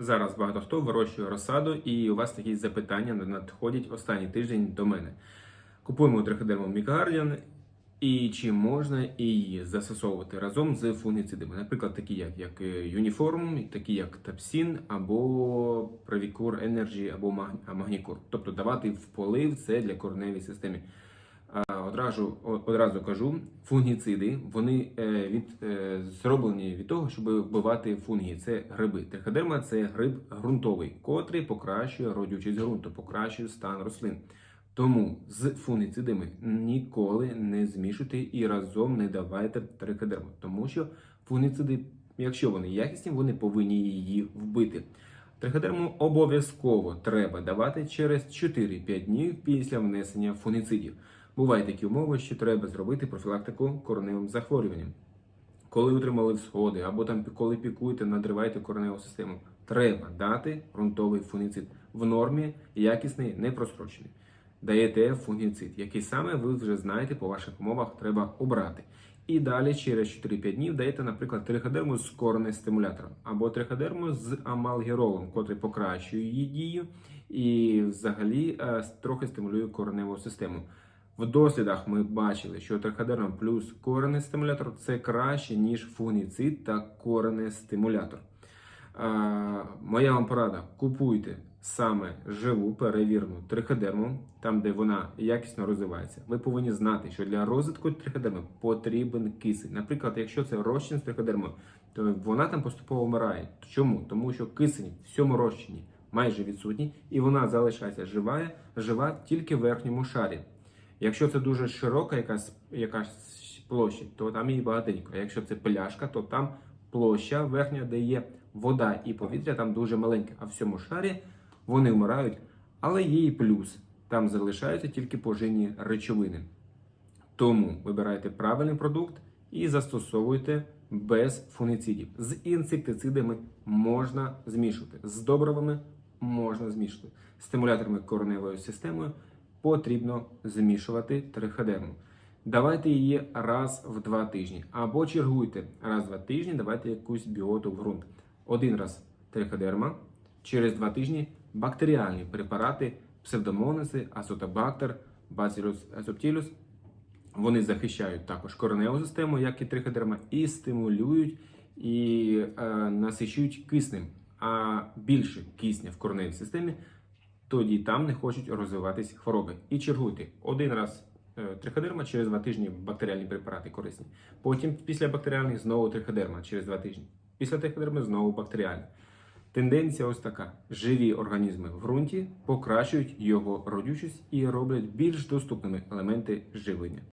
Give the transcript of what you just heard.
Зараз багато хто вирощує розсаду, і у вас такі запитання надходять останній тиждень до мене. Купуємо триходерму Мікардіан, і чи можна її застосовувати разом з фунгіцидами, наприклад, такі як, як Юніформ, такі як Тапсін або Правікур Energy або Маг- Магнікур. Тобто давати в полив це для кореневої системи. А, Одразу, одразу кажу, фунгіциди вони е, від, е, зроблені від того, щоб вбивати фунги. Це гриби. Триходерма це гриб ґрунтовий, котрий покращує родючість ґрунту, покращує стан рослин. Тому з фунгіцидами ніколи не змішуйте і разом не давайте триходерму, тому що фунгіциди, якщо вони якісні, вони повинні її вбити. Триходерму обов'язково треба давати через 4-5 днів після внесення фунгіцидів. Бувають такі умови, що треба зробити профілактику кореневим захворюванням. Коли отримали всходи, або там коли пікуєте, надриваєте кореневу систему, треба дати ґрунтовий фунгіцид в нормі, якісний, не просрочений. Даєте фунгіцид, який саме ви вже знаєте по ваших умовах треба обрати. І далі через 4-5 днів даєте, наприклад, триходерму з коренем стимулятором або триходерму з амалгіролом, котрий покращує її дію і взагалі е, трохи стимулює кореневу систему. В дослідах ми бачили, що триходерма плюс коренний стимулятор це краще, ніж фунгіцид та коренний стимулятор. Моя вам порада: купуйте саме живу перевірену триходерму, там де вона якісно розвивається. Ви повинні знати, що для розвитку триходерми потрібен кисень. Наприклад, якщо це розчин з триходермою, то вона там поступово вмирає. Чому? Тому що кисень в цьому розчині майже відсутній, і вона залишається жива, жива тільки в верхньому шарі. Якщо це дуже широка якась, якась площа, то там її багатенько. А якщо це пляшка, то там площа верхня, де є вода і повітря, там дуже маленьке. А в цьому шарі вони вмирають, але є і плюс. Там залишаються тільки поживні речовини. Тому вибирайте правильний продукт і застосовуйте без фунгіцидів. З інсектицидами можна змішувати, з добривами можна змішувати. Стимуляторами кореневої системи потрібно змішувати триходерму. Давайте її раз в два тижні або чергуйте раз в два тижні, давайте якусь біоту в ґрунт. Один раз триходерма, через два тижні бактеріальні препарати, псевдомонаси, азотобактер, бацилюс асоптілюс. Вони захищають також кореневу систему, як і триходерма, і стимулюють і е, насичують киснем. А більше кисня в кореневій системі, тоді там не хочуть розвиватись хвороби. І чергуйте один раз е, триходерма, через два тижні бактеріальні препарати корисні. Потім після бактеріальних знову триходерма через два тижні. Після триходерми знову бактеріальні. Тенденція ось така: живі організми в ґрунті покращують його родючість і роблять більш доступними елементи живлення.